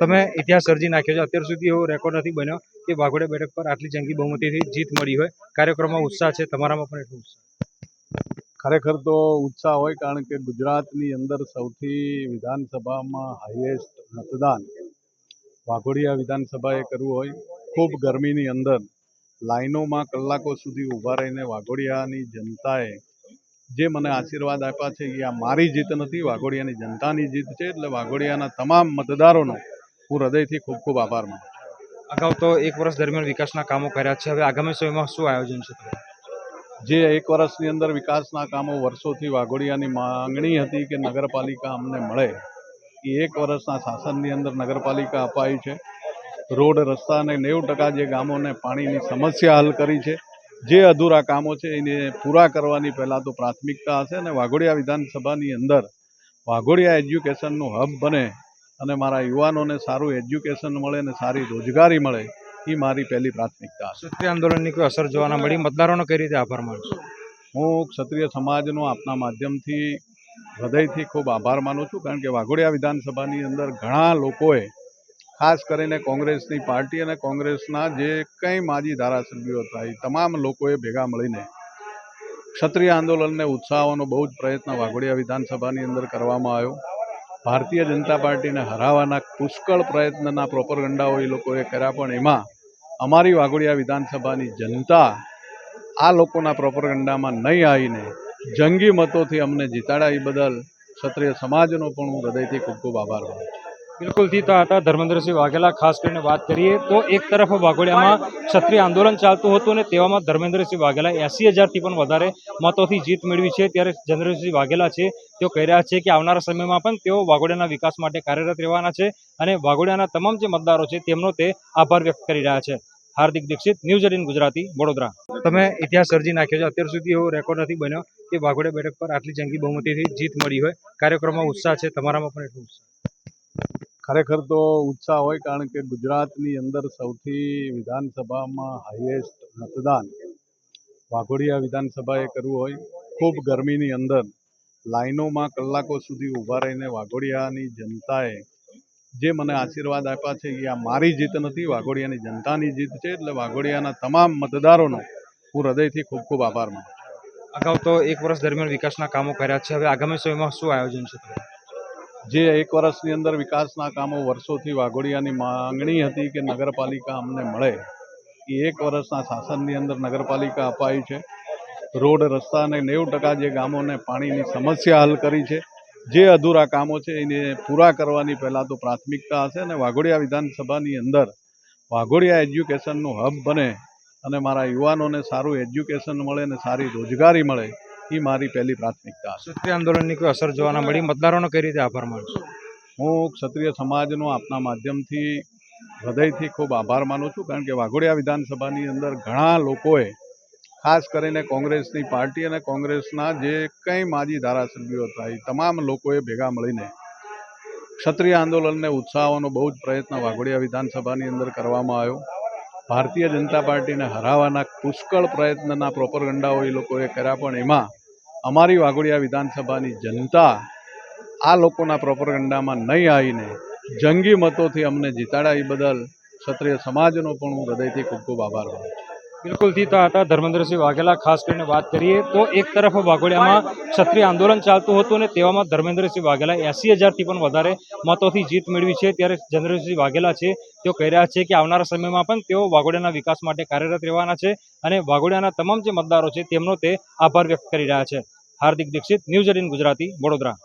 તમે ઇતિહાસ સર્જી નાખ્યો છે. અત્યાર સુધી એવો રેકોર્ડ નથી બન્યો કે વાઘોડિયા બેઠક પર આટલી જંગી બહુમતીથી જીત મળી હોય. કાર્યક્રમમાં ઉત્સાહ છે. તમારામાં પણ એટલો ઉત્સાહ. ખરેખર તો ઉત્સાહ હોય કારણ કે ગુજરાતની અંદર સૌથી વિધાનસભામાં હાઈએસ્ટ મતદાન વાઘોડિયા વિધાનસભાએ કરવું હોય. ખૂબ ગરમીની અંદર લાઈનોમાં કલાકો સુધી ઊભા રહીને વાઘોડિયાની જનતાએ જે મને આશીર્વાદ આપ્યા છે એ આ મારી જીત નથી, વાઘોડિયાની જનતાની જીત છે. એટલે વાઘોડિયાના તમામ મતદારોનો હું હૃદયથી ખૂબ ખૂબ આભાર માનું છું. અગાઉ તો એક વર્ષ દરમિયાન વિકાસના કામો કર્યા છે. હવે આગામી સમયમાં શું આયોજન છે? જે એક વર્ષની અંદર વિકાસના કામો વર્ષોથી વાઘોડિયાની માંગણી હતી કે નગરપાલિકા અમને મળે એ એક વર્ષના શાસનની અંદર નગરપાલિકા અપાઈ છે. રોડ રસ્તા અને નેવું ટકા જે ગામોને પાણીની સમસ્યા હલ કરી છે. જે અધૂરા કામો છે એને પૂરા કરવાની પહેલાં તો પ્રાથમિકતા હશે અને વાઘોડિયા વિધાનસભાની અંદર વાઘોડિયા એજ્યુકેશનનું હબ બને અને મારા યુવાનોને સારું એજ્યુકેશન મળે અને સારી રોજગારી મળે એ મારી પહેલી પ્રાથમિકતા ક્ષત્રિય આંદોલનની કોઈ અસર જોવા મળી? મતદારોનો કઈ રીતે આભાર માનશો હું ક્ષત્રિય સમાજનો આપના માધ્યમથી હૃદયથી ખૂબ આભાર માનું છું કારણ કે વાઘોડિયા વિધાનસભાની અંદર ઘણા લોકોએ ખાસ કરીને કોંગ્રેસની પાર્ટી અને કોંગ્રેસના જે કંઈ માજી ધારાસભ્યો હતા એ તમામ લોકોએ ભેગા મળીને ક્ષત્રિય આંદોલનને ઉત્સાહવાનો બહુ જ પ્રયત્ન વાઘોડિયા વિધાનસભાની અંદર કરવામાં આવ્યો. ભારતીય જનતા પાર્ટીને હરાવવાના પુષ્કળ પ્રયત્નના પ્રોપરગંડાઓ એ લોકોએ કર્યા, પણ એમાં અમારી વાઘોડિયા વિધાનસભાની જનતા આ લોકોના પ્રોપરગંડામાં નહીં આવીને જંગી મતોથી અમને જીતાડ્યા, એ બદલ ક્ષત્રિય સમાજનો પણ હું હૃદયથી ખૂબ ખૂબ આભાર માનું છું. બિલકુલથી તો હતા ધર્મેન્દ્રસિંહ વાઘેલા, ખાસ કરીને વાત કરીએ તો એક તરફ વાઘોડિયામાં ક્ષત્રિય આંદોલન ચાલતું હતું અને તેવામાં ધર્મેન્દ્રસિંહ વાઘેલા એસી હજારથી પણ વધારે મતોથી જીત મેળવી છે. ત્યારે ચંદ્રસિંહ વાઘેલા છે, તેઓ કહી રહ્યા છે કે આવનારા સમયમાં પણ તેઓ વાઘોડિયાના વિકાસ માટે કાર્યરત રહેવાના છે અને વાઘોડિયાના તમામ જે મતદારો છે તેમનો તે આભાર વ્યક્ત કરી રહ્યા છે. Hardik Dixit, news eighteen Gujarati, Vadodara. તમે ઇતિહાસ સર્જી નાખ્યો છે. અત્યાર સુધી એવો રેકોર્ડ નથી બન્યો કે વાઘોડિયા બેઠક પર આટલી જંગી બહુમતીથી જીત મળી હોય. કાર્યક્રમમાં ઉત્સાહ છે, તમારામાં પણ એટલો ઉત્સાહ ખરેખર તો ઉત્સાહ હોય કારણ કે ગુજરાતની અંદર સૌથી વિધાનસભામાં હાઈએસ્ટ મતદાન વાઘોડિયા વિધાનસભાએ કરવું હોય ખૂબ ગરમીની અંદર લાઈનોમાં કલાકો સુધી ઊભા રહીને વાઘોડિયાની જનતાએ જે મને આશીર્વાદ આપ્યા છે એ આ મારી જીત નથી, વાઘોડિયાની જનતાની જીત છે એટલે વાઘોડિયાના તમામ મતદારોનો હું હૃદયથી ખૂબ ખૂબ આભાર માનું છું. અગાઉ તો એક વર્ષ દરમિયાન વિકાસના કામો કર્યા છે હવે આગામી સમયમાં શું આયોજન છે? જે એક વર્ષની અંદર વિકાસના કામો વર્ષોથી વાઘોડિયાની માંગણી હતી કે નગરપાલિકા અમને મળે, એ એક વર્ષના શાસનની અંદર નગરપાલિકા અપાઈ છે. રોડ રસ્તા અને નેવું ટકા જે ગામોને પાણીની સમસ્યા હલ કરી છે. જે અધૂરા કામો છે એને પૂરા કરવાની પહેલાં તો પ્રાથમિકતા હશે અને વાઘોડિયા વિધાનસભાની અંદર વાઘોડિયા એજ્યુકેશનનું હબ બને અને મારા યુવાનોને સારું એજ્યુકેશન મળે અને સારી રોજગારી મળે એ મારી પહેલી પ્રાથમિકતા ક્ષત્રિય આંદોલનની કોઈ અસર જોવાના મળી? મતદારોનો કઈ રીતે આભાર માનશો? હું ક્ષત્રિય સમાજનો આપના માધ્યમથી હૃદયથી ખૂબ આભાર માનું છું કારણ કે વાઘોડિયા વિધાનસભાની અંદર ઘણા લોકોએ ખાસ કરીને કોંગ્રેસની પાર્ટી અને કોંગ્રેસના જે કંઈ માજી ધારાસભ્યો હતા એ તમામ લોકોએ ભેગા મળીને ક્ષત્રિય આંદોલનને ઉત્સાહવાનો બહુ જ પ્રયત્ન વાઘોડિયા વિધાનસભાની અંદર કરવામાં આવ્યો. ભારતીય જનતા પાર્ટીને હરાવવાના પુષ્કળ પ્રયત્નના પ્રોપરગંડાઓ એ લોકોએ કર્યા, પણ એમાં અમારી વાઘોડિયા વિધાનસભાની જનતા આ લોકોના પ્રોપરગંડામાં નહીં આવીને જંગી મતોથી અમને જીતાડ્યા. એ બદલ ક્ષત્રિય સમાજનો પણ હું હૃદયથી ખૂબ ખૂબ આભાર માનું છું. બિલકુલથી તો હતા ધર્મેન્દ્રસિંહ વાઘેલા, ખાસ કરીને વાત કરીએ તો એક તરફ વાઘોડિયામાં ક્ષત્રિય આંદોલન ચાલતું હતું અને તેવામાં ધર્મેન્દ્રસિંહ વાઘેલા એસી હજારથી પણ વધારે મતોથી જીત મેળવી છે. ત્યારે ચંદ્રસિંહ વાઘેલા છે, તેઓ કહી રહ્યા છે કે આવનારા સમયમાં પણ તેઓ વાઘોડિયાના વિકાસ માટે કાર્યરત રહેવાના છે અને વાઘોડિયાના તમામ જે મતદારો છે તેમનો તે આભાર વ્યક્ત કરી રહ્યા છે. Hardik Dixit, news eighteen Gujarati, Vadodara.